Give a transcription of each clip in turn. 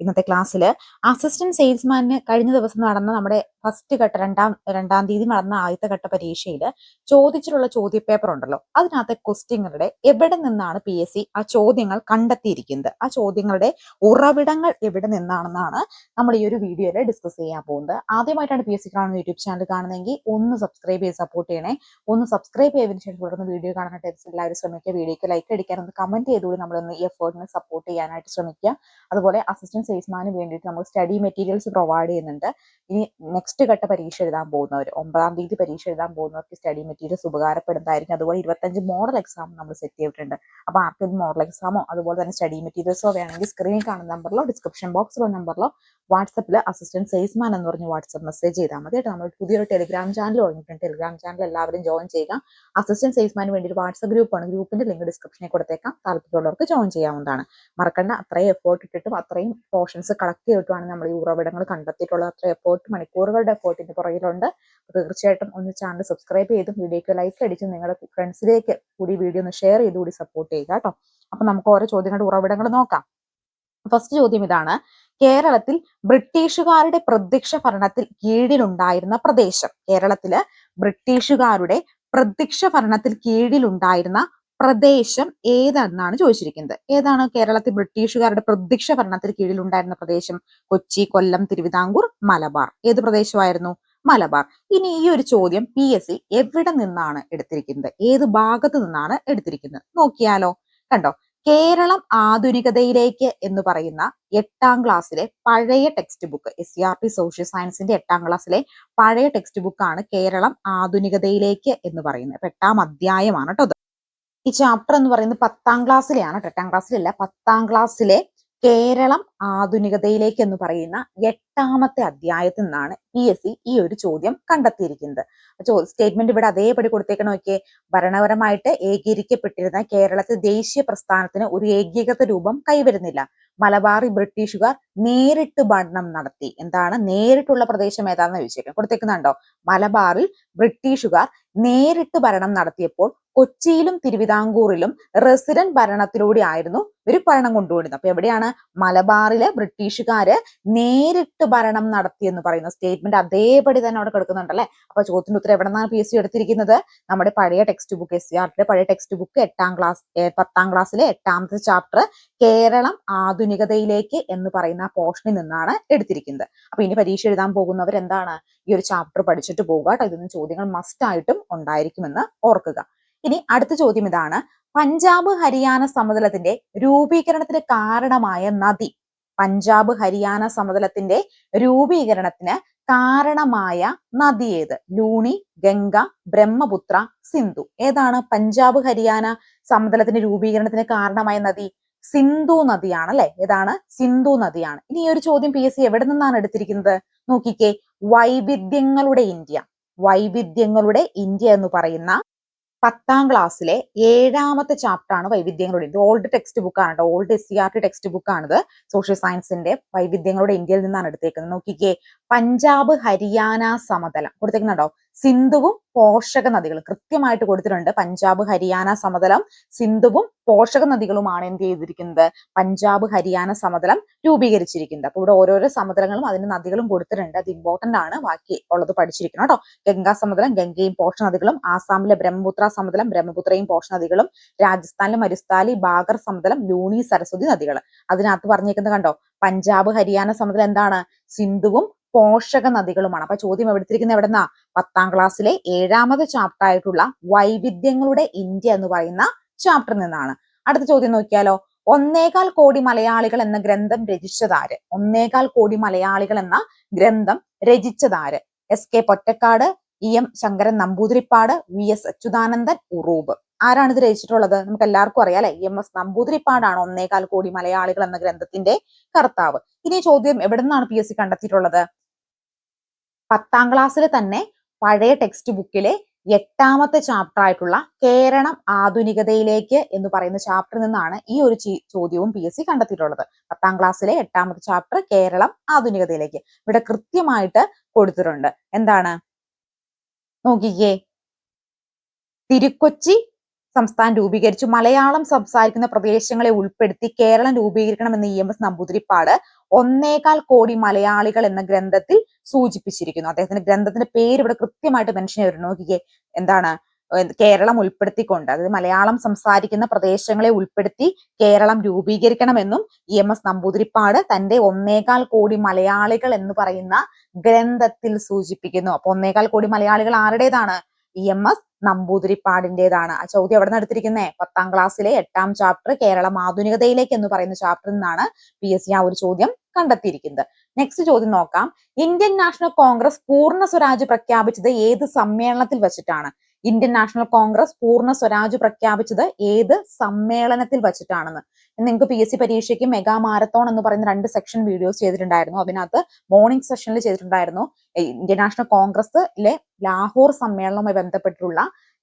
ഇന്നത്തെ ക്ലാസ്സിൽ അസിസ്റ്റന്റ് സെയിൽസ്മാന് കഴിഞ്ഞ ദിവസം നടന്ന നമ്മുടെ ഫസ്റ്റ് ഘട്ട രണ്ടാം രണ്ടാം തീയതി നടന്ന ആദ്യത്തെ ഘട്ട പരീക്ഷയിൽ ചോദിച്ചിട്ടുള്ള ചോദ്യപേപ്പർ ഉണ്ടല്ലോ. അതിനകത്തെ ക്വസ്റ്റ്യങ്ങളുടെ എവിടെ നിന്നാണ് പി എസ് സി ആ ചോദ്യങ്ങൾ കണ്ടെത്തിയിരിക്കുന്നത്? ആ ചോദ്യങ്ങളുടെ ഉറവിടങ്ങൾ എവിടെ നിന്നാണെന്നാണ് നമ്മൾ ഈ ഒരു വീഡിയോയിൽ ഡിസ്കസ് ചെയ്യാൻ പോകുന്നത്. ആദ്യമായിട്ടാണ് പി എസ് സി കാണുന്ന യൂട്യൂബ് ചാനൽ കാണുന്നതെങ്കിൽ ഒന്ന് സബ്സ്ക്രൈബ് ചെയ്ത് സപ്പോർട്ട് ചെയ്യണേ. ഒന്ന് സബ്സ്ക്രൈബ് ചെയ്തതിനു ശേഷം തുടർന്ന് വീഡിയോ കാണാനായിട്ട് എല്ലാവരും ശ്രമിക്കുക. വീഡിയോക്ക് ലൈക്ക് അടിക്കാൻ ഒന്ന് കമന്റ് ചെയ്തുകൂടി നമ്മളൊന്ന് ഈ എഫേർട്ടിനെ സപ്പോർട്ട് ചെയ്യാനായിട്ട് ശ്രമിക്കുക. അതുപോലെ അസിസ്റ്റന്റ് സെയിൽസ്മാന് വേണ്ടിയിട്ട് നമ്മൾ സ്റ്റഡി മെറ്റീരിയൽസ് പ്രൊവൈഡ് ചെയ്യുന്നുണ്ട്. ഇനി നെക്സ്റ്റ് ഘട്ട പരീക്ഷ എഴുതാൻ പോകുന്നവർ ഒമ്പതാം തീയതി പരീക്ഷ എഴുതാൻ പോകുന്നവർക്ക് സ്റ്റഡി മെറ്റീരിയൽസ് ഉപകാരപ്പെടുന്നതായിരിക്കും. അതുപോലെ ഇരുപത്തഞ്ച് മോഡൽ എക്സാം നമ്മൾ സെറ്റ് ചെയ്തിട്ടുണ്ട്. അപ്പോൾ ആർക്കും മോഡൽ എക്സാമോ അതുപോലെ തന്നെ സ്റ്റഡി മെറ്റീരിയൽസോ വേണമെങ്കിൽ സ്ക്രീനിൽ കാണുന്ന നമ്പറിലോ ഡിസ്ക്രിപ്ഷൻ ബോക്സിലോ നമ്പറിലോ വാട്സപ്പിൽ അസിസ്റ്റന്റ് സെയിൽസ്മാൻ എന്ന് പറഞ്ഞ് വാട്സപ്പ് മെസ്സേജ് ചെയ്താൽ മതി കേട്ടോ. നമ്മൾ പുതിയൊരു ടെലിഗ്രാം ചാനൽ തുടങ്ങിയിട്ടുണ്ട്. ടെലിഗ്രാം ചാനൽ എല്ലാവരും ജോയിൻ ചെയ്യുക. അസിസ്റ്റന്റ് സെയിൽസ്മാന് വേണ്ടി ഒരു വാട്സപ്പ് ഗ്രൂപ്പാണ്. ഗ്രൂപ്പിന്റെ ലിങ്ക് ഡിസ്ക്രിപ്ഷനിൽ കൊടുത്തേക്കാം. താല്പര്യമുള്ളവർക്ക് ജോയിൻ ചെയ്യാവുന്നതാണ്. മറക്കണ്ട. അത്രയും എഫേർട്ട് ഇട്ടിട്ടും അത്രയും പോർഷൻസ് കളക്ട് ചെയ്തിട്ടുമാണ് നമ്മൾ ഈ ഉറവിടങ്ങൾ കണ്ടെത്തിയിട്ടുള്ളത്. അത്ര എഫേർട്ട് മണിക്കൂറുകളുടെ എഫേർട്ടിന്റെ പുറകിലുണ്ട്. തീർച്ചയായിട്ടും ഒന്ന് ചാനൽ സബ്സ്ക്രൈബ് ചെയ്തും വീഡിയോയ്ക്ക് ലൈക്ക് അടിച്ചും നിങ്ങളുടെ ഫ്രണ്ട്സിലേക്ക് കൂടി വീഡിയോ ഒന്ന് ഷെയർ ചെയ്ത് കൂടി സപ്പോർട്ട് ചെയ്യുക കേട്ടോ. അപ്പൊ നമുക്ക് ഓരോ ചോദ്യങ്ങളുടെ ഉറവിടങ്ങൾ നോക്കാം. ഫസ്റ്റ് ചോദ്യം ഇതാണ്. കേരളത്തിൽ ബ്രിട്ടീഷുകാരുടെ പ്രത്യക്ഷ ഭരണത്തിൽ കീഴിലുണ്ടായിരുന്ന പ്രദേശം. കേരളത്തിൽ ബ്രിട്ടീഷുകാരുടെ പ്രത്യക്ഷ ഭരണത്തിൽ കീഴിലുണ്ടായിരുന്ന പ്രദേശം ഏതെന്നാണ് ചോദിച്ചിരിക്കുന്നത്. ഏതാണ് കേരളത്തിൽ ബ്രിട്ടീഷുകാരുടെ പ്രത്യക്ഷ ഭരണത്തിൽ കീഴിലുണ്ടായിരുന്ന പ്രദേശം? കൊച്ചി കൊല്ലം തിരുവിതാംകൂർ മലബാർ. ഏത് പ്രദേശമായിരുന്നു? മലബാർ. ഇനി ഈ ഒരു ചോദ്യം പി എസ് സി എവിടെ നിന്നാണ് എടുത്തിരിക്കുന്നത്? ഏത് ഭാഗത്ത് നിന്നാണ് എടുത്തിരിക്കുന്നത്? നോക്കിയാലോ. കണ്ടോ? കേരളം ആധുനികതയിലേക്ക് എന്ന് പറയുന്ന എട്ടാം ക്ലാസ്സിലെ പഴയ text book S C R T social സയൻസിന്റെ എട്ടാം ക്ലാസ്സിലെ പഴയ ടെക്സ്റ്റ് ബുക്കാണ് കേരളം ആധുനികതയിലേക്ക് എന്ന് പറയുന്നത്. എട്ടാം അധ്യായമാണ് കേട്ടോ ഈ ചാപ്റ്റർ എന്ന് പറയുന്നത് പത്താം ക്ലാസ്സിലെയാണ് എട്ടാം ക്ലാസ്സിലല്ല പത്താം ക്ലാസ്സിലെ കേരളം ആധുനികതയിലേക്ക് എന്ന് പറയുന്ന എട്ടാമത്തെ അധ്യായത്തിൽ നിന്നാണ് പി എസ് സി ഈ ഒരു ചോദ്യം കണ്ടെത്തിയിരിക്കുന്നത്. സ്റ്റേറ്റ്മെന്റ് ഇവിടെ അതേപടി കൊടുത്തേക്കണ നോക്കിയേ. ഭരണപരമായിട്ട് ഏകീകരിക്കപ്പെട്ടിരുന്ന കേരളത്തിൽ ദേശീയ പ്രസ്ഥാനത്തിന് ഒരു ഏകീകൃത രൂപം കൈവരുന്നില്ല. മലബാറി ബ്രിട്ടീഷുകാർ നേരിട്ട് ഭരണം നടത്തി. എന്താണ്? നേരിട്ടുള്ള പ്രദേശം ഏതാണെന്ന് ചോദിച്ചേക്കാം. കൊടുത്തേക്കുന്നുണ്ടോ? മലബാറിൽ ബ്രിട്ടീഷുകാർ നേരിട്ട് ഭരണം നടത്തിയപ്പോൾ കൊച്ചിയിലും തിരുവിതാംകൂറിലും റെസിഡന്റ് ഭരണത്തിലൂടെ ആയിരുന്നു ഇവർ ഭരണം കൊണ്ടുപോയിരുന്നത് അപ്പൊ എവിടെയാണ്? മലബാറിലെ ബ്രിട്ടീഷുകാര് നേരിട്ട് ഭരണം നടത്തി എന്ന് പറയുന്ന സ്റ്റേറ്റ്മെന്റ് അതേപടി തന്നെ അവിടെ കൊടുക്കുന്നുണ്ടല്ലേ? അപ്പൊ ചോദ്യത്തിന്റെ ഉത്തരം എവിടെ നിന്നാണ് പി എസ് സി എടുത്തിരിക്കുന്നത്? നമ്മുടെ പഴയ ടെക്സ്റ്റ് ബുക്ക് എസ് സി ആർട്ടിലെ പഴയ ടെക്സ്റ്റ് ബുക്ക് എട്ടാം ക്ലാസ് പത്താം ക്ലാസ്സിലെ എട്ടാമത്തെ ചാപ്റ്റർ കേരളം ആധുനികതയിലേക്ക് എന്ന് പറയുന്ന പോർഷനിൽ നിന്നാണ് എടുത്തിരിക്കുന്നത്. അപ്പൊ ഇനി പരീക്ഷ എഴുതാൻ പോകുന്നവർ എന്താണ്? ഈ ഒരു ചാപ്റ്റർ പഠിച്ചിട്ട് പോകുക കേട്ടോ. ഇതിന് ചോദ്യങ്ങൾ മസ്റ്റ് ആയിട്ടും ഉണ്ടായിരിക്കുമെന്ന് ഓർക്കുക. ഇനി അടുത്ത ചോദ്യം ഇതാണ്. പഞ്ചാബ് ഹരിയാന സമതലത്തിന്റെ രൂപീകരണത്തിന് കാരണമായ നദി പഞ്ചാബ് ഹരിയാന സമതലത്തിന്റെ രൂപീകരണത്തിന് കാരണമായ നദി ഏത്? ലൂണി ഗംഗ ബ്രഹ്മപുത്ര സിന്ധു. ഏതാണ് പഞ്ചാബ് ഹരിയാന സമതലത്തിന്റെ രൂപീകരണത്തിന് കാരണമായ നദി? സിന്ധു നദിയാണ് അല്ലെ? ഏതാണ്? സിന്ധു നദിയാണ്. ഇനി ഈ ഒരു ചോദ്യം പി എസ് സി എവിടെ നിന്നാണ് എടുത്തിരിക്കുന്നത്? നോക്കിക്കേ. വൈവിധ്യങ്ങളുടെ ഇന്ത്യ. വൈവിധ്യങ്ങളുടെ ഇന്ത്യ എന്ന് പറയുന്ന പത്താം ക്ലാസ്സിലെ ഏഴാമത്തെ ചാപ്റ്റർ ആണ് വൈവിധ്യങ്ങളുടെ ഇത് ഓൾഡ് ടെക്സ്റ്റ് ബുക്ക് ആണ് കേട്ടോ old S C R T text book ആണിത് സോഷ്യൽ സയൻസിന്റെ വൈവിധ്യങ്ങളുടെ ഇന്ത്യയിൽ നിന്നാണ് എടുത്തേക്കുന്നത്. നോക്കിക്കേ പഞ്ചാബ് ഹരിയാന സമതലം കൊടുത്തേക്കുന്നുണ്ടോ? സിന്ധുവും പോഷക നദികളും. കൃത്യമായിട്ട് കൊടുത്തിട്ടുണ്ട്. പഞ്ചാബ് ഹരിയാന സമതലം സിന്ധുവും പോഷക നദികളുമാണ് എന്ത് ചെയ്തിരിക്കുന്നത്? പഞ്ചാബ് ഹരിയാന സമതലം രൂപീകരിച്ചിരിക്കുന്നത്. അപ്പൊ ഇവിടെ ഓരോരോ സമതലങ്ങളും അതിന് നദികളും കൊടുത്തിട്ടുണ്ട്. അത് ഇമ്പോർട്ടന്റ് ആണ്. ബാക്കി ഉള്ളത് പഠിച്ചിരിക്കണം കേട്ടോ. ഗംഗാ സമതലം ഗംഗയും പോഷക നദികളും ആസാമിലെ ബ്രഹ്മപുത്ര സമതലം ബ്രഹ്മപുത്രയും പോഷക നദികളും രാജസ്ഥാനിലെ മരുസ്ഥാലി ബാഗർ സമതലം ലൂണി സരസ്വതി നദികൾ അതിനകത്ത് പറഞ്ഞേക്കുന്നത് കണ്ടോ? പഞ്ചാബ് ഹരിയാന സമതലം എന്താണ്? സിന്ധുവും പോഷക നദികളുമാണ് അപ്പൊ ചോദ്യം എവിടുത്തിരിക്കുന്നത്? എവിടെന്നാ? പത്താം ക്ലാസ്സിലെ ഏഴാമത് ചാപ്റ്റർ ആയിട്ടുള്ള വൈവിധ്യങ്ങളുടെ ഇന്ത്യ എന്ന് പറയുന്ന ചാപ്റ്ററിൽ നിന്നാണ്. അടുത്ത ചോദ്യം നോക്കിയാലോ? ഒന്നേകാൽ കോടി മലയാളികൾ എന്ന ഗ്രന്ഥം രചിച്ചതാര്? ഒന്നേകാൽ കോടി മലയാളികൾ എന്ന ഗ്രന്ഥം രചിച്ചതാര്? S K Pottekkatt E M Sankaran Namboodiripad V S Achuthanandan Uroob. ആരാണ് ഇത് രചിച്ചിട്ടുള്ളത്? നമുക്ക് എല്ലാവർക്കും അറിയാം അല്ലെ? എം എസ് നമ്പൂതിരിപ്പാടാണ് ഒന്നേകാൽ കോടി മലയാളികൾ എന്ന ഗ്രന്ഥത്തിന്റെ കർത്താവ്. ഇനി ചോദ്യം എവിടെ നിന്നാണ് പി എസ് സി കണ്ടെത്തിയിട്ടുള്ളത്? പത്താം ക്ലാസ്സിൽ തന്നെ പഴയ ടെക്സ്റ്റ് ബുക്കിലെ എട്ടാമത്തെ ചാപ്റ്റർ ആയിട്ടുള്ള കേരളം ആധുനികതയിലേക്ക് എന്ന് പറയുന്ന ചാപ്റ്ററിൽ നിന്നാണ് ഈ ഒരു ചോദ്യവും പി എസ് സി കണ്ടെത്തിയിട്ടുള്ളത്. പത്താം ക്ലാസ്സിലെ എട്ടാമത്തെ ചാപ്റ്റർ കേരളം ആധുനികതയിലേക്ക്. ഇവിടെ കൃത്യമായിട്ട് കൊടുത്തിട്ടുണ്ട്. എന്താണ്? നോക്കിക്കേ. തിരുക്കൊച്ചി സംസ്ഥാനം രൂപീകരിച്ചു. മലയാളം സംസാരിക്കുന്ന പ്രദേശങ്ങളെ ഉൾപ്പെടുത്തി കേരളം രൂപീകരിക്കണമെന്ന് ഇ എം എസ് നമ്പൂതിരിപ്പാട് ഒന്നേകാൽ കോടി മലയാളികൾ എന്ന ഗ്രന്ഥത്തിൽ സൂചിപ്പിച്ചിരിക്കുന്നു. അദ്ദേഹത്തിന്റെ ഗ്രന്ഥത്തിന്റെ പേര് ഇവിടെ കൃത്യമായിട്ട് മെൻഷൻ ചെയ്തിരുന്നു നോക്കിക്കേ എന്താണ്? കേരളം ഉൾപ്പെടുത്തിക്കൊണ്ട് അതായത് മലയാളം സംസാരിക്കുന്ന പ്രദേശങ്ങളെ ഉൾപ്പെടുത്തി കേരളം രൂപീകരിക്കണമെന്നും ഇ എം എസ് നമ്പൂതിരിപ്പാട് തന്റെ ഒന്നേകാൽ കോടി മലയാളികൾ എന്ന് പറയുന്ന ഗ്രന്ഥത്തിൽ സൂചിപ്പിക്കുന്നു. അപ്പൊ ഒന്നേകാൽ കോടി മലയാളികൾ ആരുടേതാണ്? ഇ എം എസ് നമ്പൂതിരിപ്പാടിന്റെതാണ് ആ ചോദ്യം എവിടെ നിന്ന് പത്താം ക്ലാസ്സിലെ എട്ടാം ചാപ്റ്റർ കേരളം ആധുനികതയിലേക്ക് എന്ന് പറയുന്ന ചാപ്റ്ററിൽ നിന്നാണ് പി എസ് സി ആ ഒരു ചോദ്യം കണ്ടെത്തിയിരിക്കുന്നത്. നെക്സ്റ്റ് ചോദ്യം നോക്കാം. ഇന്ത്യൻ നാഷണൽ കോൺഗ്രസ് പൂർണ സ്വരാജ് പ്രഖ്യാപിച്ചത് ഏത് സമ്മേളനത്തിൽ വെച്ചിട്ടാണ്? ഇന്ത്യൻ നാഷണൽ കോൺഗ്രസ് പൂർണ സ്വരാജ് പ്രഖ്യാപിച്ചത് ഏത് സമ്മേളനത്തിൽ വച്ചിട്ടാണെന്ന്. നിങ്ങൾക്ക് പി എസ് സി പരീക്ഷയ്ക്ക് മെഗാ മാരത്തോൺ എന്ന് പറയുന്ന രണ്ട് സെക്ഷൻ വീഡിയോസ് ചെയ്തിട്ടുണ്ടായിരുന്നു. അതിനകത്ത് മോർണിംഗ് സെഷനിൽ ചെയ്തിട്ടുണ്ടായിരുന്നു. ഇന്ത്യൻ നാഷണൽ കോൺഗ്രസിലെ ലാഹോർ സമ്മേളനവുമായി ബന്ധപ്പെട്ടിട്ടുള്ള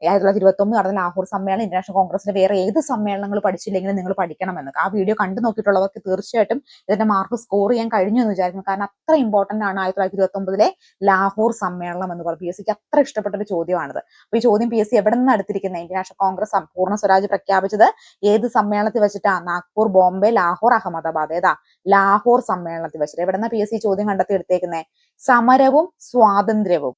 ആയിരത്തി തൊള്ളായിരത്തി ഇരുപത്തി ഒമ്പത് നടന്ന ലാഹോർ സമ്മേളനം ഇന്റർനാഷണൽ നാഷണൽ കോൺഗ്രസിന്റെ വേറെ ഏത് സമ്മേളനങ്ങൾ പഠിച്ചില്ലെങ്കിലും നിങ്ങൾ പഠിക്കണമെന്ന്. ആ വീഡിയോ കണ്ടു നോക്കിയിട്ടുള്ളവർക്ക് തീർച്ചയായിട്ടും ഇതിന്റെ മാർക്ക് സ്കോർ ചെയ്യാൻ കഴിഞ്ഞു എന്ന് വിചാരിക്കുന്നു. കാരണം അത്ര ഇമ്പോർട്ടന്റ് ആണ് ആയിരത്തി തൊള്ളായിരത്തി ഇരുപത്തി ഒമ്പതിലെ ലാഹോർ സമ്മേളനം എന്ന് പറഞ്ഞു പി എസ് സിക്ക് അത്ര ഇഷ്ടപ്പെട്ട ഒരു ചോദ്യമാണിത്. അപ്പൊ ഈ ചോദ്യം പി എസ് സി എവിടെ നിന്ന് എടുത്തിരിക്കുന്നത്? ഇന്റർനാഷണൽ കോൺഗ്രസ് പൂർണ സ്വരാജ് പ്രഖ്യാപിച്ചത് ഏത് സമ്മേളനത്തിൽ വെച്ചിട്ടാ? നാഗ്പൂർ ബോംബെ ലാഹോർ അഹമ്മദാബാദ്. ഏതാ? ലാഹോർ സമ്മേളനത്തിൽ വെച്ചിട്ട്. എവിടെ നിന്നാണ് പി എസ് സി ചോദ്യം കണ്ടെത്തി എടുത്തേക്കുന്നത് സമരവും സ്വാതന്ത്ര്യവും.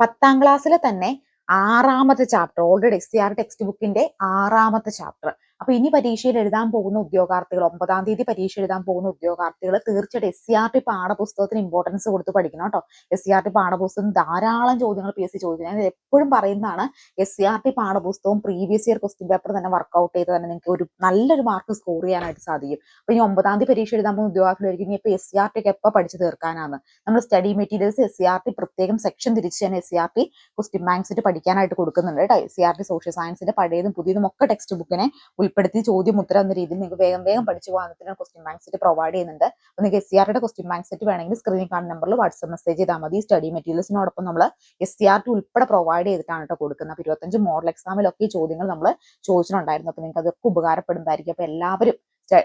പത്താം ക്ലാസ്സിലെ തന്നെ ആറാമത്തെ ചാപ്റ്റർ ഓൾറെഡി എസ് ടെക്സ്റ്റ് ബുക്കിന്റെ ആറാമത്തെ ചാപ്റ്റർ അപ്പൊ ഇനി പരീക്ഷയിൽ എഴുതാൻ പോകുന്ന ഉദ്യോഗാർത്ഥികൾ ഒമ്പതാം തീയതി പരീക്ഷ എഴുതാൻ പോകുന്ന ഉദ്യോഗാർത്ഥികൾ തീർച്ചയായിട്ടും എസ് സി ആർ ടി പാഠപുസ്തകത്തിന് ഇമ്പോർട്ടൻസ് കൊടുത്ത് പഠിക്കണം കേട്ടോ. എസ് സി ആർ ടി പാഠപുസ്തകം ധാരാളം ചോദ്യങ്ങൾ പി എസ് സി ചോദിക്കുന്നത് ഞാൻ എപ്പോഴും പറയുന്നതാണ് എസ് സി ആർ ടി പാഠപുസ്തകവും പ്രീവിയസ് ഇയർ ക്വസ്റ്റ്യൻ പേപ്പർ തന്നെ വർക്ക്ഔട്ട് ചെയ്ത് തന്നെ നിങ്ങൾക്ക് ഒരു നല്ലൊരു മാർക്ക് സ്കോർ ചെയ്യാനായിട്ട് സാധിക്കും. അപ്പൊ ഇനി ഒമ്പതാം തീയതി പരീക്ഷ എഴുതാൻ പോകുന്ന ഉദ്യോഗാർത്ഥികളായിരിക്കും. ഇനി ഇപ്പൊ എസ് സി ആർ ടി ഒക്കെ എപ്പോൾ പഠിച്ചു തീർക്കാനാണ് നമ്മൾ study materials S C R T പ്രത്യേകം സെക്ഷൻ തിരിച്ച് തന്നെ S C R T question banks പഠിക്കാനായിട്ട് കൊടുക്കുന്നുണ്ട് കേട്ടോ. S C R T social സയൻസിന്റെ പഴയതും പുതിയതും ഒക്കെ ടെക്സ്റ്റ് ബുക്കിനെ ഉൾപ്പെടുത്തി ചോദ്യം ഉത്തരം എന്ന രീതിയിൽ നിങ്ങൾക്ക് വേഗം വേഗം പഠിച്ചു പോകാൻ ക്വസ്റ്റ്യൻ ബാങ്ക് സെറ്റ് പ്രൊവൈഡ് ചെയ്യുന്നുണ്ട്. അപ്പോൾ നിങ്ങൾക്ക് S C question bank set വേണമെങ്കിൽ സ്ക്രീനിൽ കാണുന്ന നമ്പറിൽ വാട്സ്ആപ്പ് മെസ്സേജ് ചെയ്താൽ മതി. സ്റ്റഡി മെറ്റീരിയൽസിനോടൊപ്പം നമ്മൾ എസ് സി ആർ ടി ഉൾപ്പെടെ പ്രൊവൈഡ് ചെയ്തിട്ടാണ് കേട്ടോ കൊടുക്കുന്നത്. അപ്പോൾ ഇരുപത്തഞ്ച് മോഡൽ എക്സാമിലൊക്കെ ഈ ചോദ്യങ്ങൾ നമ്മൾ ചോദിച്ചിട്ടുണ്ടായിരുന്നു. അപ്പോൾ നിങ്ങൾക്ക് അതൊക്കെ ഉപകാരപ്പെടുന്നതായിരിക്കും. അപ്പോൾ എല്ലാവരും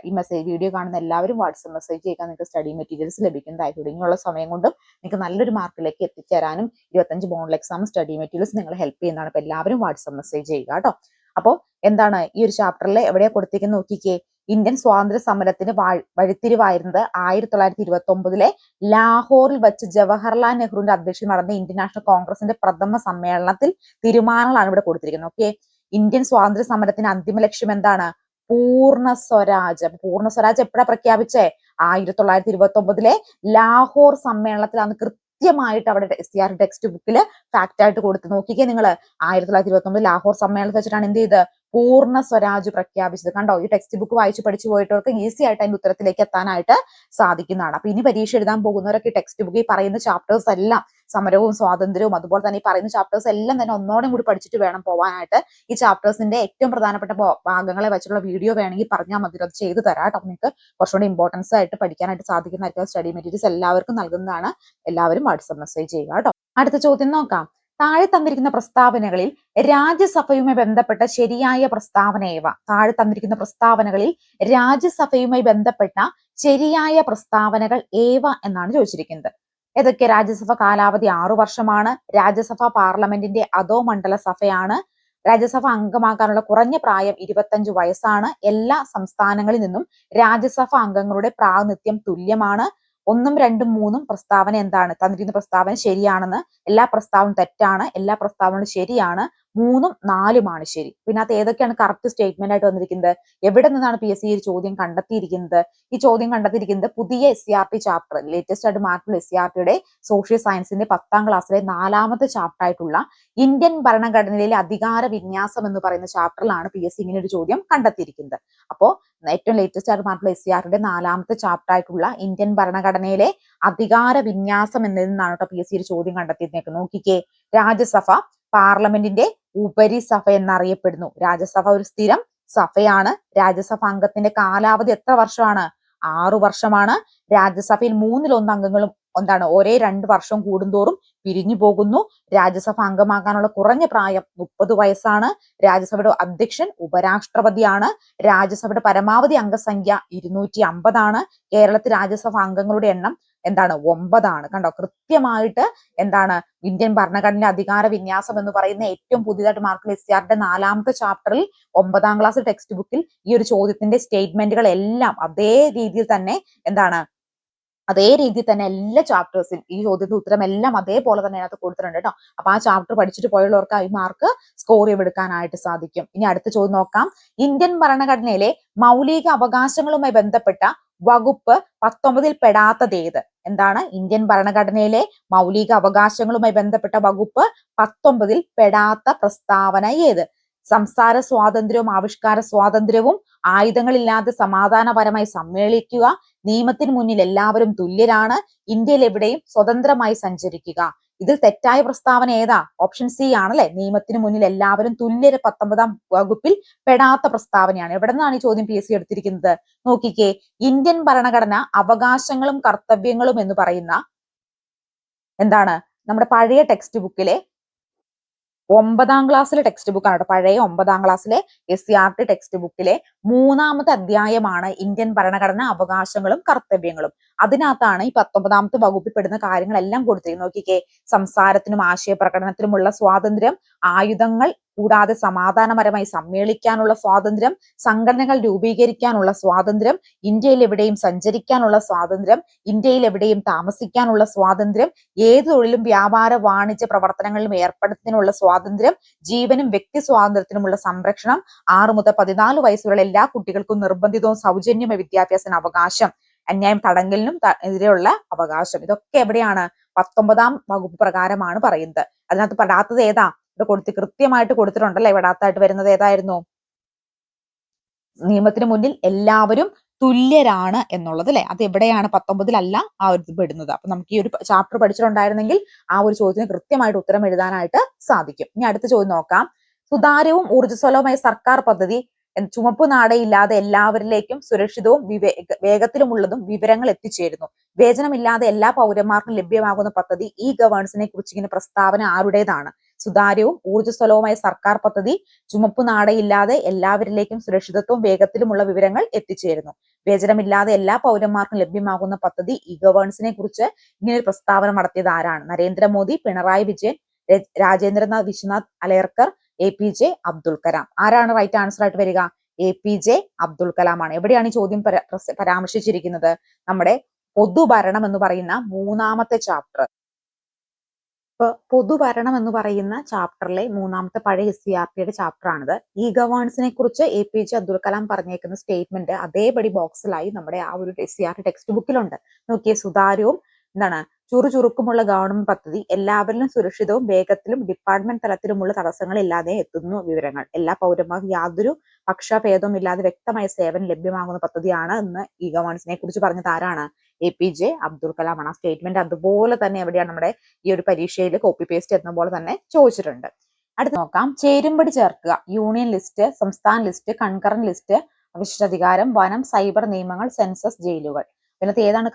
ഈ മെസ്സേജ് വീഡിയോ കാണുന്ന എല്ലാവരും വാട്സ്ആപ്പ് മെസ്സേജ് ചെയ്യുക നിങ്ങൾക്ക് സ്റ്റഡി മെറ്റീരിയൽസ് ലഭിക്കുന്നതായിരിക്കും. ഇനിയുള്ള സമയം കൊണ്ടും നിങ്ങൾക്ക് നല്ലൊരു മാർക്കിലേക്ക് എത്തിച്ചേരാനും ഇരുപത്തഞ്ച് മോഡൽ എക്സാം സ്റ്റഡി മെറ്റീരിയൽസ് നിങ്ങൾ ഹെൽപ്പ് ചെയ്യുന്നതാണ്. അപ്പോൾ എല്ലാവരും വാട്സ്ആപ്പ് മെസ്സേജ് ചെയ്യുക കേട്ടോ. അപ്പോൾ എന്താണ് ഈ ഒരു ചാപ്റ്ററിൽ എവിടെയാ കൊടുത്തിരിക്കുന്നത് നോക്കിക്കേ. ഇന്ത്യൻ സ്വാതന്ത്ര്യ സമരത്തിന് വഴിത്തിരിവായിരുന്നത് ആയിരത്തി തൊള്ളായിരത്തി ഇരുപത്തി ഒമ്പതിലെ ലാഹോറിൽ വെച്ച് ജവഹർലാൽ നെഹ്റുവിന്റെ അധ്യക്ഷത നടന്ന ഇന്ത്യൻ നാഷണൽ കോൺഗ്രസിന്റെ പ്രഥമ സമ്മേളനത്തിൽ തീരുമാനങ്ങളാണ് ഇവിടെ കൊടുത്തിരിക്കുന്നത്. ഓക്കെ ഇന്ത്യൻ സ്വാതന്ത്ര്യ സമരത്തിന് അന്തിമ ലക്ഷ്യം എന്താണ്? പൂർണ സ്വരാജ്. പൂർണ സ്വരാജ് എപ്പോഴാ പ്രഖ്യാപിച്ചേ? ആയിരത്തി തൊള്ളായിരത്തി ഇരുപത്തി ഒമ്പതിലെ ലാഹോർ സമ്മേളനത്തിലാണ് കൃത്യമായിട്ട് അവിടെ എസ് ആർ ടെക്സ്റ്റ് ബുക്കിൽ ഫാക്റ്റ് ആയിട്ട് കൊടുത്ത് നോക്കിക്കേ നിങ്ങൾ ആയിരത്തി തൊള്ളായിരത്തി ഇരുപത്തി ലാഹോർ സമ്മേളനത്തിൽ വെച്ചിട്ടാണ് എന്ത് ചെയ്ത് പൂർണ സ്വരാജ് പ്രഖ്യാപിച്ചത്. കണ്ടോ? ഈ ടെക്സ്റ്റ് ബുക്ക് വായിച്ചു പഠിച്ചു പോയിട്ടവർക്ക് ഈസി ആയിട്ട് അതിന്റെ ഉത്തരത്തിലേക്ക് എത്താനായിട്ട് സാധിക്കുന്നതാണ്. അപ്പൊ ഇനി പരീക്ഷ എഴുതാൻ പോകുന്നവരൊക്കെ ടെക്സ്റ്റ് ബുക്ക് ഈ പറയുന്ന ചാപ്റ്റേഴ്സ് എല്ലാം സമരവും സ്വാതന്ത്ര്യവും അതുപോലെ തന്നെ ഈ പറയുന്ന ചാപ്റ്റേഴ്സ് എല്ലാം തന്നെ ഒന്നോടെ കൂടി പഠിച്ചിട്ട് വേണം പോവാനായിട്ട് ഈ ചാപ്റ്റേഴ്സിന്റെ ഏറ്റവും പ്രധാനപ്പെട്ട ഭാഗങ്ങളെ വെച്ചിട്ടുള്ള വീഡിയോ വേണമെങ്കിൽ പറഞ്ഞാൽ മതി. അത് ചെയ്തു തരാം കേട്ടോ. നിങ്ങൾക്ക് കുറച്ചുകൂടി ഇമ്പോർട്ടൻസ് ആയിട്ട് പഠിക്കാനായിട്ട് സാധിക്കുന്നതായിരിക്കും. സ്റ്റഡി മെറ്റീരിയൽസ് എല്ലാവർക്കും നൽകുന്നതാണ്. എല്ലാവരും വാട്സപ്പ് മെസ്സേജ് ചെയ്യുക കേട്ടോ. അടുത്ത ചോദ്യം നോക്കാം. താഴെ തന്നിരിക്കുന്ന പ്രസ്താവനകളിൽ രാജ്യസഭയുമായി ബന്ധപ്പെട്ട ശരിയായ പ്രസ്താവന ഏവ താഴെ തന്നിരിക്കുന്ന പ്രസ്താവനകളിൽ രാജ്യസഭയുമായി ബന്ധപ്പെട്ട ശരിയായ പ്രസ്താവനകൾ ഏവ എന്നാണ് ചോദിച്ചിരിക്കുന്നത്. ഏതൊക്കെ രാജ്യസഭ കാലാവധി ആറു വർഷമാണ്? രാജ്യസഭ പാർലമെന്റിന്റെ അധോ മണ്ഡല സഭയാണ്? രാജ്യസഭ അംഗമാകാനുള്ള കുറഞ്ഞ പ്രായം ഇരുപത്തഞ്ച് വയസ്സാണ്? എല്ലാ സംസ്ഥാനങ്ങളിൽ നിന്നും രാജ്യസഭ അംഗങ്ങളുടെ പ്രാതിനിധ്യം തുല്യമാണ്. ഒന്നും രണ്ടും മൂന്നും പ്രസ്താവന എന്താണ്? തന്നിരിക്കുന്ന പ്രസ്താവന ശരിയാണെന്ന് എല്ലാ പ്രസ്താവനയും തെറ്റാണ് എല്ലാ പ്രസ്താവനകളും ശരിയാണ്. മൂന്നും നാലുമാണ് ശരി. പിന്നെ അത് ഏതൊക്കെയാണ് കറക്റ്റ് സ്റ്റേറ്റ്മെന്റ് ആയിട്ട് വന്നിരിക്കുന്നത്? എവിടെ നിന്നാണ് പി എസ് സി ഈ ചോദ്യം കണ്ടെത്തിയിരിക്കുന്നത്? ഈ ചോദ്യം കണ്ടെത്തിയിരിക്കുന്നത് പുതിയ S C R chapter latest ആയിട്ട് മാറ്റുള്ള എസ് സി ആർ ടിയുടെ സോഷ്യൽ സയൻസിന്റെ പത്താം ക്ലാസ്സിലെ നാലാമത്തെ ചാപ്റ്റർ ആയിട്ടുള്ള ഇന്ത്യൻ ഭരണഘടനയിലെ അധികാര വിന്യാസം എന്ന് പറയുന്ന ചാപ്റ്ററിലാണ് പി എസ് സി ഇങ്ങനെ ഒരു ചോദ്യം കണ്ടെത്തിയിരിക്കുന്നത്. അപ്പോൾ ഏറ്റവും ലേറ്റസ്റ്റ് ആയിട്ട് മാറ്റുള്ള എസ് സി ആർ നാലാമത്തെ ചാപ്റ്റർ ആയിട്ടുള്ള ഇന്ത്യൻ ഭരണഘടനയിലെ അധികാര വിന്യാസം എന്നതിൽ നിന്നാണ് കേട്ടോ പി എസ് സി ഒരു ചോദ്യം കണ്ടെത്തിയിരുന്നേക്ക് നോക്കിക്കേ രാജ്യസഭ പാർലമെന്റിന്റെ ഉപരിസഭ എന്നറിയപ്പെടുന്നു. രാജ്യസഭ ഒരു സ്ഥിരം സഭയാണ്. രാജ്യസഭ അംഗത്തിന്റെ കാലാവധി എത്ര വർഷമാണ്? ആറു വർഷമാണ്. രാജ്യസഭയിൽ മൂന്നിലൊന്ന് അംഗങ്ങളും എന്താണ്? ഒരേ രണ്ട് വർഷം കൂടുന്തോറും പിരിഞ്ഞു പോകുന്നു. രാജ്യസഭ അംഗമാകാനുള്ള കുറഞ്ഞ പ്രായം മുപ്പത് വയസ്സാണ്. രാജ്യസഭയുടെ അധ്യക്ഷൻ ഉപരാഷ്ട്രപതിയാണ്. രാജ്യസഭയുടെ പരമാവധി അംഗസംഖ്യ ഇരുന്നൂറ്റി അമ്പതാണ്. കേരളത്തിൽ രാജ്യസഭ അംഗങ്ങളുടെ എണ്ണം എന്താണ് ഒമ്പതാണ്. കണ്ടോ? കൃത്യമായിട്ട് എന്താണ് ഇന്ത്യൻ ഭരണഘടന അധികാര വിന്യാസം എന്ന് പറയുന്ന ഏറ്റവും പുതിയതായിട്ട് മാർക്ക് എസ് നാലാമത്തെ ചാപ്റ്ററിൽ ഒമ്പതാം ക്ലാസ് ടെക്സ്റ്റ് ബുക്കിൽ ഈ ഒരു ചോദ്യത്തിന്റെ സ്റ്റേറ്റ്മെന്റുകൾ എല്ലാം അതേ രീതിയിൽ തന്നെ എന്താണ് അതേ രീതിയിൽ തന്നെ എല്ലാ ചാപ്റ്റേഴ്സിൽ ഈ ചോദ്യത്തിന് ഉത്തരം എല്ലാം അതേപോലെ തന്നെ അതിനകത്ത് കൊടുത്തിട്ടുണ്ട് കേട്ടോ. അപ്പൊ ആ ചാപ്റ്റർ പഠിച്ചിട്ട് പോയുള്ളവർക്ക് ഈ മാർക്ക് സ്കോർ ചെയ്തെടുക്കാനായിട്ട് സാധിക്കും. ഇനി അടുത്ത ചോദ്യം നോക്കാം. ഇന്ത്യൻ ഭരണഘടനയിലെ മൗലിക അവകാശങ്ങളുമായി ബന്ധപ്പെട്ട വകുപ്പ് പത്തൊമ്പതിൽ പെടാത്തത് ഏത്? എന്താണ്? ഇന്ത്യൻ ഭരണഘടനയിലെ മൗലിക അവകാശങ്ങളുമായി ബന്ധപ്പെട്ട വകുപ്പ് പത്തൊമ്പതിൽ പെടാത്ത പ്രസ്താവന ഏത്? സംസാര സ്വാതന്ത്ര്യവും ആവിഷ്കാര സ്വാതന്ത്ര്യവും ആയുധങ്ങളില്ലാതെ സമാധാനപരമായി സമ്മേളിക്കുക നിയമത്തിന് മുന്നിൽ എല്ലാവരും തുല്യരാണ് ഇന്ത്യയിൽ എവിടെയും സ്വതന്ത്രമായി സഞ്ചരിക്കുക. ഇതിൽ തെറ്റായ പ്രസ്താവന ഏതാ? ഓപ്ഷൻ സി ആണല്ലേ? നിയമത്തിന് മുന്നിൽ എല്ലാവരും തുല്യര പത്തൊമ്പതാം വകുപ്പിൽ പെടാത്ത പ്രസ്താവനയാണ്. എവിടെ നിന്നാണ് ഈ ചോദ്യം പി എസ് സി എടുത്തിരിക്കുന്നത്? നോക്കിക്കേ. ഇന്ത്യൻ ഭരണഘടന അവകാശങ്ങളും കർത്തവ്യങ്ങളും എന്ന് പറയുന്ന എന്താണ്? നമ്മുടെ പഴയ ടെക്സ്റ്റ് ബുക്കിലെ ഒമ്പതാം ക്ലാസ്സിലെ ടെക്സ്റ്റ് ബുക്കാണ് കേട്ടോ പഴയ ഒമ്പതാം ക്ലാസ്സിലെ S C R T text ബുക്കിലെ മൂന്നാമത്തെ അധ്യായമാണ് ഇന്ത്യൻ ഭരണഘടന അവകാശങ്ങളും കർത്തവ്യങ്ങളും. അതിനകത്താണ് ഈ പത്തൊമ്പതാമത്തെ വകുപ്പിൽ പെടുന്ന കാര്യങ്ങളെല്ലാം കൊടുത്തിരിക്കുന്നത്. നോക്കിക്കേ സംസാരത്തിനും ആശയപ്രകടനത്തിനുമുള്ള സ്വാതന്ത്ര്യം ആയുധങ്ങൾ കൂടാതെ സമാധാനപരമായി സമ്മേളിക്കാനുള്ള സ്വാതന്ത്ര്യം സംഘടനകൾ രൂപീകരിക്കാനുള്ള സ്വാതന്ത്ര്യം ഇന്ത്യയിൽ എവിടെയും സഞ്ചരിക്കാനുള്ള സ്വാതന്ത്ര്യം ഇന്ത്യയിൽ എവിടെയും താമസിക്കാനുള്ള സ്വാതന്ത്ര്യം ഏത് തൊഴിലും വ്യാപാര വാണിജ്യ പ്രവർത്തനങ്ങളിലും ഏർപ്പെടുത്തുന്നതിനുള്ള സ്വാതന്ത്ര്യം ജീവനും വ്യക്തി സ്വാതന്ത്ര്യത്തിനുമുള്ള സംരക്ഷണം ആറ് മുതൽ പതിനാല് വയസ്സുള്ള എല്ലാ കുട്ടികൾക്കും നിർബന്ധിതവും സൗജന്യമായ വിദ്യാഭ്യാസത്തിന് അവകാശം അന്യായം തടങ്കലിനും എതിരെയുള്ള അവകാശം. ഇതൊക്കെ എവിടെയാണ്? പത്തൊമ്പതാം വകുപ്പ് പ്രകാരമാണ് പറയുന്നത്. അതിനകത്ത് പെടാത്തത് ഏതാ? ഇവിടെ കൊടുത്ത് കൃത്യമായിട്ട് കൊടുത്തിട്ടുണ്ടല്ലേ? അകത്തായിട്ട് വരുന്നത് ഏതായിരുന്നു? നിയമത്തിന് മുന്നിൽ എല്ലാവരും തുല്യരാണ് എന്നുള്ളത് അല്ലെ അത് എവിടെയാണ് പത്തൊമ്പതിലല്ല ആ ഒരു പെടുന്നത്. അപ്പൊ നമുക്ക് ഈ ഒരു ചാപ്റ്റർ പഠിച്ചിട്ടുണ്ടായിരുന്നെങ്കിൽ ആ ഒരു ചോദ്യത്തിന് കൃത്യമായിട്ട് ഉത്തരം എഴുതാനായിട്ട് സാധിക്കും. ഇനി അടുത്ത ചോദ്യം നോക്കാം. സുതാര്യവും ഊർജസ്വലവുമായ സർക്കാർ പദ്ധതി ചുമപ്പ് നാടയില്ലാതെ എല്ലാവരിലേക്കും സുരക്ഷിതവും വേഗത്തിലുമുള്ളതും വിവരങ്ങൾ എത്തിച്ചേരുന്നു. വേതനമില്ലാതെ എല്ലാ പൗരന്മാർക്കും ലഭ്യമാകുന്ന പദ്ധതി ഈ ഗവേൺസിനെ കുറിച്ച് ഇങ്ങനെ പ്രസ്താവന ആരുടേതാണ്? സുതാര്യവും ഊർജസ്വലവുമായ സർക്കാർ പദ്ധതി ചുമപ്പ് നാടയില്ലാതെ എല്ലാവരിലേക്കും സുരക്ഷിതത്വവും വേഗത്തിലുമുള്ള വിവരങ്ങൾ എത്തിച്ചേരുന്നു. വേചനമില്ലാതെ എല്ലാ പൗരന്മാർക്കും ലഭ്യമാകുന്ന പദ്ധതി ഇ ഗവേൺസിനെ കുറിച്ച് ഇങ്ങനെ ഒരു പ്രസ്താവന നടത്തിയത് ആരാണ്? Narendra Modi Pinarayi Vijayan Rajendranath Vishwanath Arlekar A P J Abdul Kalam. ആരാണ് റൈറ്റ് ആൻസർ ആയിട്ട് വരിക? എ പി ജെ അബ്ദുൽ കലാമാണ്. എവിടെയാണ് ഈ ചോദ്യം പരാമർശിച്ചിരിക്കുന്നത്? നമ്മുടെ പൊതുഭരണം എന്ന് പറയുന്ന മൂന്നാമത്തെ ചാപ്റ്റർ ഇപ്പൊ പൊതുഭരണം എന്ന് പറയുന്ന ചാപ്റ്ററിലെ മൂന്നാമത്തെ പഴയ എസ് സി ആർ ടിയുടെ ചാപ്റ്റർ ആണിത് ഇ ഗവേൺസിനെ കുറിച്ച് A P J Abdul Kalam പറഞ്ഞേക്കുന്ന സ്റ്റേറ്റ്മെന്റ് അതേപടി ബോക്സിലായി നമ്മുടെ ആ ഒരു എസ് സി ആർ ടെക്സ്റ്റ് ബുക്കിലുണ്ട് നോക്കിയ സുതാര്യവും എന്താണ് ചുറുചുറുക്കുമുള്ള ഗവൺമെന്റ് പദ്ധതി എല്ലാവരിലും സുരക്ഷിതവും വേഗത്തിലും ഡിപ്പാർട്ട്മെന്റ് തലത്തിലുമുള്ള തടസ്സങ്ങൾ ഇല്ലാതെ എത്തുന്നു വിവരങ്ങൾ. എല്ലാ പൗരന്മാർക്കും യാതൊരു പക്ഷഭേദവും ഇല്ലാതെ വ്യക്തമായ സേവനം ലഭ്യമാകുന്ന പദ്ധതിയാണ് എന്ന് ഇ ഗവേണൻസിനെ കുറിച്ച് പറഞ്ഞത്. ആരാണ്? A P J Abdul Kalam ആണ് ആ സ്റ്റേറ്റ്മെന്റ് അതുപോലെ തന്നെ എവിടെയാണ് നമ്മുടെ ഈ ഒരു പരീക്ഷയിൽ കോപ്പി പേസ്റ്റ് എന്ന പോലെ തന്നെ ചോദിച്ചിട്ടുണ്ട്. അടുത്ത് നോക്കാം. ചേരുംപടി ചേർക്കുക. യൂണിയൻ ലിസ്റ്റ് സംസ്ഥാന ലിസ്റ്റ് കൺകറന്റ് ലിസ്റ്റ് വിശിഷ്ടാധികാരം വനം സൈബർ നിയമങ്ങൾ സെൻസസ് ജയിലുകൾ. ഇതിനകത്ത് ഏതാണ്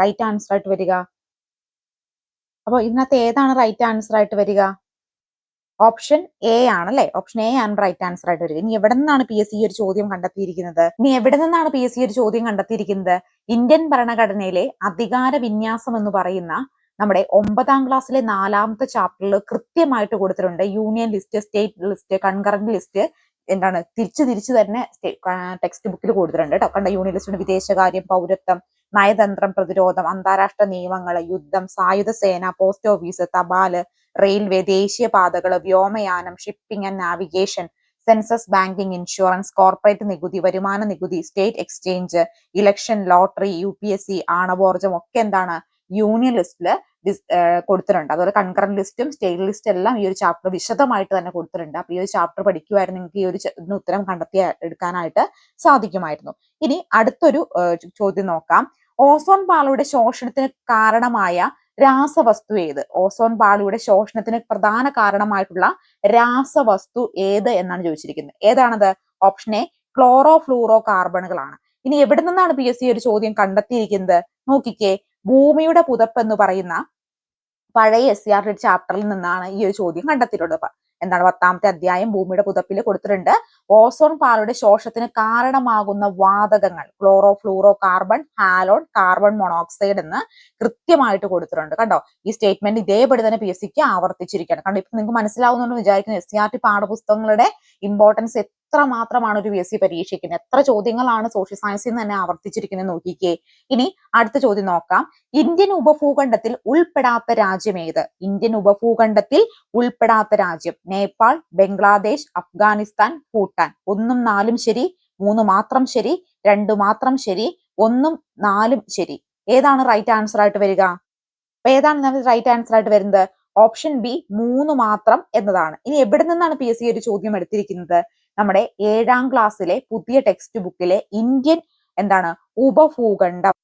റൈറ്റ് ആൻസർ ആയിട്ട് വരിക? അപ്പോൾ ഇതിനകത്ത് ഏതാണ് റൈറ്റ് ആൻസർ ആയിട്ട് വരിക? ഓപ്ഷൻ എ ആണ് അല്ലെ ഓപ്ഷൻ എ ആണ് റൈറ്റ് ആൻസർ ആയിട്ട് വരിക ഇനി എവിടെ നിന്നാണ് പി എസ് സി ഒരു ചോദ്യം കണ്ടെത്തിയിരിക്കുന്നത്? ഇനി എവിടെ നിന്നാണ് പി എസ് സി ഒരു ചോദ്യം കണ്ടെത്തിയിരിക്കുന്നത്? ഇന്ത്യൻ ഭരണഘടനയിലെ അധികാര വിന്യാസം എന്ന് പറയുന്ന നമ്മുടെ ഒമ്പതാം ക്ലാസ്സിലെ നാലാമത്തെ ചാപ്റ്ററിൽ കൃത്യമായിട്ട് കൊടുത്തിട്ടുണ്ട്. Union list state list concurrent list എന്താണ്? തിരിച്ചു തിരിച്ചു തന്നെ ടെക്സ്റ്റ് ബുക്കിൽ കൊടുത്തിട്ടുണ്ട് കേട്ടോ. കണ്ട? യൂണിയൻ ലിസ്റ്റ് വിദേശകാര്യം പൗരത്വം നയതന്ത്രം പ്രതിരോധം അന്താരാഷ്ട്ര നിയമങ്ങൾ യുദ്ധം സായുധ സേന പോസ്റ്റ് ഓഫീസ് തപാൽ റെയിൽവേ ദേശീയപാതകൾ വ്യോമയാനം shipping and navigation census banking insurance corporate നികുതി വരുമാന നികുതി state exchange election lottery U P S C ആണവോർജം ഒക്കെ എന്താണ്? യൂണിയൻ ലിസ്റ്റിൽ കൊടുത്തിട്ടുണ്ട്. അതുപോലെ കൺകറന്റ് ലിസ്റ്റും സ്റ്റേറ്റ് ലിസ്റ്റ് എല്ലാം ഈ ഒരു ചാപ്റ്റർ വിശദമായിട്ട് തന്നെ കൊടുത്തിട്ടുണ്ട്. അപ്പൊ ഈ ഒരു ചാപ്റ്റർ പഠിക്കുമായിരുന്നു നിങ്ങൾക്ക് ഈ ഒരു ഉത്തരം കണ്ടെത്തി എടുക്കാനായിട്ട് സാധിക്കുമായിരുന്നു. ഇനി അടുത്തൊരു ചോദ്യം നോക്കാം. ഓസോൺ പാളിയുടെ ശോഷണത്തിന് കാരണമായ രാസവസ്തു ഏത്? ഓസോൺ പാളിയുടെ ശോഷണത്തിന് പ്രധാന കാരണമായിട്ടുള്ള രാസവസ്തു ഏത് എന്നാണ് ചോദിച്ചിരിക്കുന്നത്. ഏതാണത്? ഓപ്ഷൻ എ ക്ലോറോ ഫ്ലൂറോ കാർബണുകളാണ് ഇനി എവിടെ നിന്നാണ് പി എസ് സി ഒരു ചോദ്യം കണ്ടെത്തിയിരിക്കുന്നത്? നോക്കിക്കേ ഭൂമിയുടെ പുതപ്പ് എന്ന് പറയുന്ന പഴയ എസ് സി ആർ ചാപ്റ്ററിൽ നിന്നാണ് ഈ ഒരു ചോദ്യം കണ്ടെത്തിയിട്ടുള്ളത്. എന്താണ് പത്താമത്തെ അധ്യായം ഭൂമിയുടെ പുതപ്പിൽ കൊടുത്തിട്ടുണ്ട്. ഓസോൺ പാളിയുടെ ശോഷത്തിന് കാരണമാകുന്ന വാതകങ്ങൾ chloro fluoro carbon halon carbon monoxide എന്ന് കൃത്യമായിട്ട് കൊടുത്തിട്ടുണ്ട്. കണ്ടോ? ഈ സ്റ്റേറ്റ്മെന്റ് ഇതേപടി തന്നെ പി എസ് സിക്ക് ആവർത്തിച്ചിരിക്കുകയാണ്. കണ്ടോ? ഇപ്പൊ നിങ്ങൾക്ക് മനസ്സിലാവുന്നുണ്ട് വിചാരിക്കുന്നു എസ് സി ആർ ടി പാഠപുസ്തകങ്ങളുടെ ഇമ്പോർട്ടൻസ് എത്ര മാത്രമാണ് ഒരു പി എസ് സി പരീക്ഷിക്കുന്നത്? എത്ര ചോദ്യങ്ങളാണ് സോഷ്യൽ സയൻസിൽ നിന്ന് തന്നെ ആവർത്തിച്ചിരിക്കുന്നത് നോക്കിക്കേ. ഇനി അടുത്ത ചോദ്യം നോക്കാം. ഇന്ത്യൻ ഉപഭൂഖണ്ഡത്തിൽ ഉൾപ്പെടാത്ത രാജ്യം ഏത്? ഇന്ത്യൻ ഉപഭൂഖണ്ഡത്തിൽ ഉൾപ്പെടാത്ത രാജ്യം നേപ്പാൾ ബംഗ്ലാദേശ് അഫ്ഗാനിസ്ഥാൻ ഭൂട്ടാൻ. ഒന്നും നാലും ശരി മൂന്ന് മാത്രം ശരി രണ്ട് മാത്രം ശരി ഒന്നും നാലും ശരി. ഏതാണ് റൈറ്റ് ആൻസർ ആയിട്ട് വരിക? അപ്പൊ ഏതാണ് റൈറ്റ് ആൻസർ ആയിട്ട് വരുന്നത്? ഓപ്ഷൻ ബി മൂന്ന് മാത്രം എന്നതാണ്. ഇനി എവിടെ നിന്നാണ് പി എസ് സി ഒരു ചോദ്യം എടുത്തിരിക്കുന്നത്? നമ്മുടെ ഏഴാം ക്ലാസ്സിലെ പുതിയ ടെക്സ്റ്റ് ബുക്കിലെ ഇന്ത്യൻ എന്താണ് ഉപഭൂഖണ്ഡം.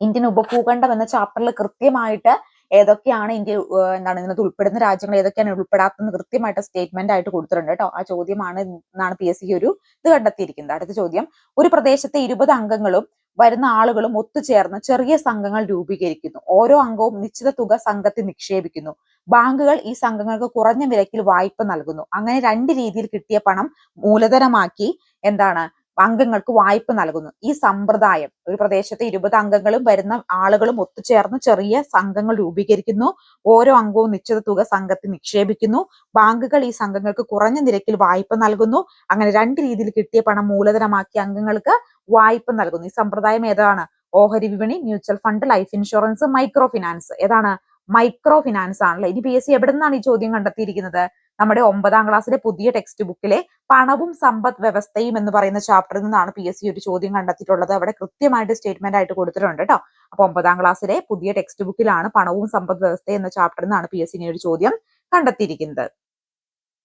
ഇന്ത്യൻ ഉപഭൂഖണ്ഡം എന്ന ചാപ്റ്ററിൽ കൃത്യമായിട്ട് ഏതൊക്കെയാണ് ഇന്ത്യ എന്താണ് ഇതിനകത്ത് ഉൾപ്പെടുന്ന രാജ്യങ്ങൾ ഏതൊക്കെയാണ് ഉൾപ്പെടാത്തെന്ന് കൃത്യമായിട്ട് സ്റ്റേറ്റ്മെന്റ് ആയിട്ട് കൊടുത്തിട്ടുണ്ട് കേട്ടോ. ആ ചോദ്യമാണ് എന്നാണ് പി എസ് സി ഒരു ഇത് കണ്ടെത്തിയിരിക്കുന്നത്. അടുത്ത ചോദ്യം. ഒരു പ്രദേശത്തെ ഇരുപത് അംഗങ്ങളും വരുന്ന ആളുകളും ഒത്തുചേർന്ന് ചെറിയ സംഘങ്ങൾ രൂപീകരിക്കുന്നു. ഓരോ അംഗവും നിശ്ചിത തുക സംഘത്തിൽ നിക്ഷേപിക്കുന്നു. ബാങ്കുകൾ ഈ സംഘങ്ങൾക്ക് കുറഞ്ഞ വിലക്കിൽ വായ്പ നൽകുന്നു. അങ്ങനെ രണ്ട് രീതിയിൽ കിട്ടിയ പണം മൂലധനമാക്കി എന്താണ്? അംഗങ്ങൾക്ക് വായ്പ നൽകുന്നു. ഈ സമ്പ്രദായം ഒരു പ്രദേശത്തെ ഇരുപത് അംഗങ്ങളും വരുന്ന ആളുകളും ഒത്തുചേർന്ന് ചെറിയ സംഘങ്ങൾ രൂപീകരിക്കുന്നു. ഓരോ അംഗവും നിശ്ചിത തുക സംഘത്തിൽ നിക്ഷേപിക്കുന്നു. ബാങ്കുകൾ ഈ സംഘങ്ങൾക്ക് കുറഞ്ഞ നിരക്കിൽ വായ്പ നൽകുന്നു. അങ്ങനെ രണ്ട് രീതിയിൽ കിട്ടിയ പണം മൂലധനമാക്കി അംഗങ്ങൾക്ക് വായ്പ നൽകുന്നു. ഈ സമ്പ്രദായം ഏതാണ്? ഓഹരി വിപണി mutual fund life insurance micro finance ഏതാണ്? മൈക്രോ ഫിനാൻസ് ആണല്ലോ. ഇനി പി എസ് സി എവിടെ നിന്നാണ് ഈ ചോദ്യം കണ്ടെത്തിയിരിക്കുന്നത്? നമ്മുടെ ഒമ്പതാം ക്ലാസ്സിലെ പുതിയ ടെക്സ്റ്റ് ബുക്കിലെ പണവും സമ്പദ് വ്യവസ്ഥയും എന്ന് പറയുന്ന ചാപ്റ്ററിൽ നിന്നാണ് പി എസ് സി ഒരു ചോദ്യം കണ്ടെത്തിയിട്ടുള്ളത്. അവിടെ കൃത്യമായിട്ട് സ്റ്റേറ്റ്മെന്റ് ആയിട്ട് കൊടുത്തിട്ടുണ്ട് കേട്ടോ അപ്പൊ ഒമ്പതാം ക്ലാസ്സിലെ പുതിയ ടെക്സ്റ്റ് ബുക്കിലാണ് പണവും സമ്പദ് വ്യവസ്ഥ എന്ന ചാപ്റ്ററിൽ നിന്നാണ് പി എസ് സി ഒരു ചോദ്യം കണ്ടെത്തിയിരിക്കുന്നത്.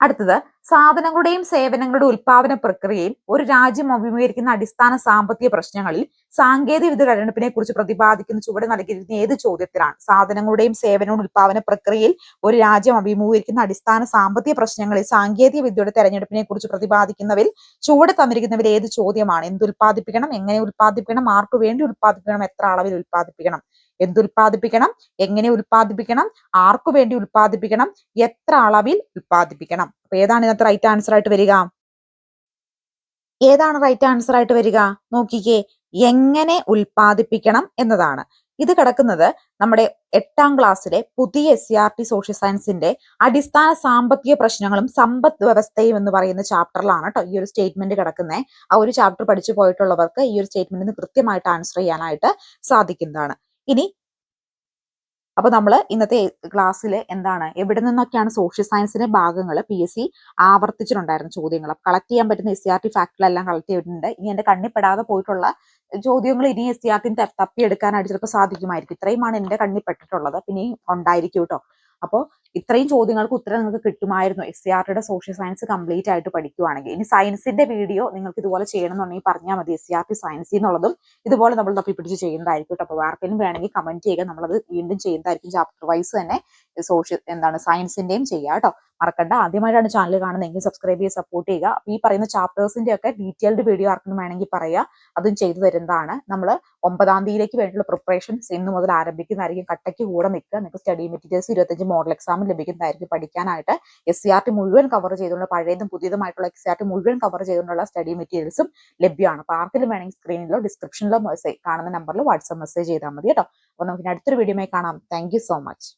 അടുത്തത് സാധനങ്ങളുടെയും സേവനങ്ങളുടെ ഉൽപാദന പ്രക്രിയയിൽ ഒരു രാജ്യം അഭിമുഖീകരിക്കുന്ന അടിസ്ഥാന സാമ്പത്തിക പ്രശ്നങ്ങളിൽ സാങ്കേതിക വിദ്യ തെരഞ്ഞെടുപ്പിനെ കുറിച്ച് പ്രതിപാദിക്കുന്ന ചുവടെ നൽകിയിരിക്കുന്ന ഏത് ചോദ്യത്തിലാണ്? സാധനങ്ങളുടെയും സേവനങ്ങളുടെ ഉൽപാദന പ്രക്രിയയിൽ ഒരു രാജ്യം അഭിമുഖീകരിക്കുന്ന അടിസ്ഥാന സാമ്പത്തിക പ്രശ്നങ്ങളിൽ സാങ്കേതിക വിദ്യയുടെ തെരഞ്ഞെടുപ്പിനെ കുറിച്ച് പ്രതിപാദിക്കുന്നവരിൽ ചുവടെ തന്നിരിക്കുന്നവർ ഏത് ചോദ്യമാണ്? എന്ത് ഉൽപ്പാദിപ്പിക്കണം? എങ്ങനെ ഉൽപ്പാദിപ്പിക്കണം? ആർക്ക് വേണ്ടി ഉൽപ്പാദിപ്പിക്കണം? എത്ര അളവിൽ ഉൽപ്പാദിപ്പിക്കണം? എന്തുൽപ്പാദിപ്പിക്കണം? എങ്ങനെ ഉൽപ്പാദിപ്പിക്കണം? ആർക്കു വേണ്ടി ഉൽപ്പാദിപ്പിക്കണം? എത്ര അളവിൽ ഉൽപ്പാദിപ്പിക്കണം? അപ്പൊ ഏതാണ് ഇതിനകത്ത് റൈറ്റ് ആൻസർ ആയിട്ട് വരിക? ഏതാണ് റൈറ്റ് ആൻസർ ആയിട്ട് വരിക? നോക്കിക്കേ. എങ്ങനെ ഉൽപ്പാദിപ്പിക്കണം എന്നതാണ്. ഇത് കിടക്കുന്നത് നമ്മുടെ എട്ടാം ക്ലാസ്സിലെ പുതിയ S C R T social സയൻസിന്റെ അടിസ്ഥാന സാമ്പത്തിക പ്രശ്നങ്ങളും സമ്പദ് വ്യവസ്ഥയും എന്ന് പറയുന്ന ചാപ്റ്ററിലാണ് കേട്ടോ ഈ ഒരു സ്റ്റേറ്റ്മെന്റ് കിടക്കുന്നത് ആ ഒരു ചാപ്റ്റർ പഠിച്ചു പോയിട്ടുള്ളവർക്ക് ഈ ഒരു സ്റ്റേറ്റ്മെന്റിന് കൃത്യമായിട്ട് ആൻസർ ചെയ്യാനായിട്ട് സാധിക്കുന്നതാണ്. ഇനി അപ്പൊ നമ്മൾ ഇന്നത്തെ ക്ലാസ്സിൽ എന്താണ്? എവിടെ നിന്നൊക്കെയാണ് സോഷ്യൽ സയൻസിന്റെ ഭാഗങ്ങൾ പി എസ് സി ആവർത്തിച്ചിട്ടുണ്ടായിരുന്ന ചോദ്യങ്ങൾ. കളക്ട് ചെയ്യാൻ പറ്റുന്ന എസ് സി ആർ ടി ഫാക്ടറിലെല്ലാം കളക്ട് ചെയ്തിട്ടുണ്ട്. ഇനി എന്റെ കണ്ണിപ്പെടാതെ പോയിട്ടുള്ള ചോദ്യങ്ങൾ ഇനി എസ് സി ആർ ടി തപ്പിയെടുക്കാനായിട്ട് ചിലപ്പോൾ സാധിക്കുമായിരിക്കും. ഇത്രയുമാണ് എന്റെ കണ്ണിപ്പെട്ടിട്ടുള്ളത് പിന്നെ ഉണ്ടായിരിക്കും കേട്ടോ അപ്പോൾ ഇത്രയും ചോദ്യങ്ങൾക്ക് ഉത്തരം നിങ്ങൾക്ക് കിട്ടുമായിരുന്നു. എസ് സി ആർ ടിയുടെ സോഷ്യൽ സയൻസ് കംപ്ലീറ്റ് ആയിട്ട് പഠിക്കുവാണെങ്കിൽ. ഇനി സയൻസിന്റെ വീഡിയോ നിങ്ങൾക്ക് ഇതുപോലെ ചെയ്യണമെന്നുണ്ടെങ്കിൽ പറഞ്ഞാൽ മതി. എസ് സി ആർ ടി സയൻസിൽ നിന്നുള്ളതും ഇതുപോലെ നമ്മൾ തപ്പി പിടിച്ച് ചെയ്യുന്നതായിരിക്കും കേട്ടോ. അപ്പോൾ ആർക്കെങ്കിലും വേണമെങ്കിൽ കമന്റ് ചെയ്യുക. നമ്മളത് വീണ്ടും ചെയ്യുന്നതായിരിക്കും ചാപ്റ്റർ വൈസ് തന്നെ സോഷ്യൽ എന്താണ് സയൻസിന്റെയും ചെയ്യുക കേട്ടോ. മറക്കണ്ട. ആദ്യമായിട്ടാണ് ചാനൽ കാണുന്നതെങ്കിൽ സബ്സ്ക്രൈബ് ചെയ്ത് സപ്പോർട്ട് ചെയ്യുക. ഈ പറയുന്ന ചാപ്റ്റേഴ്സിന്റെ ഒക്കെ ഡീറ്റെയിൽഡ് വീഡിയോ ആർക്കും വേണമെങ്കിൽ പറയുക. അതും ചെയ്തു തരുന്നതാണ്. നമ്മൾ ഒമ്പതാം തീയതിയിലേക്ക് വേണ്ടിയുള്ള പ്രിപ്പറേഷൻസ് ഇന്ന് മുതൽ ആരംഭിക്കുന്നതായിരിക്കും. കട്ടയ്ക്ക് കൂടെ നിൽക്കുക. നിങ്ങൾക്ക് സ്റ്റഡി മെറ്റീരിയൽസ് ഇരുപത്തഞ്ച് മോഡൽ എക്സാമിൽ ലഭിക്കുന്നതായിരിക്കും. പഠിക്കാനായിട്ട് എസ് സി ആർ ടി മുഴുവൻ കവർ ചെയ്തുകൊണ്ട് പഴയതും പുതിയതുമായിട്ടുള്ള എസ് സി ആർ ടി മുഴുവൻ കവർ ചെയ്തുകൊണ്ടുള്ള സ്റ്റഡി മെറ്റീരിയൽസും ലഭ്യമാണ്. അപ്പോൾ ആർക്കെങ്കിലും വേണമെങ്കിൽ സ്ക്രീനിലോ ഡിസ്ക്രിപ്ഷനിലോ കാണുന്ന നമ്പറിൽ വാട്സ്ആപ്പ് മെസ്സേജ് ചെയ്താൽ മതി കേട്ടോ. അപ്പോൾ നമുക്ക് അടുത്തൊരു വീഡിയോയിൽ കാണാം. Thank so much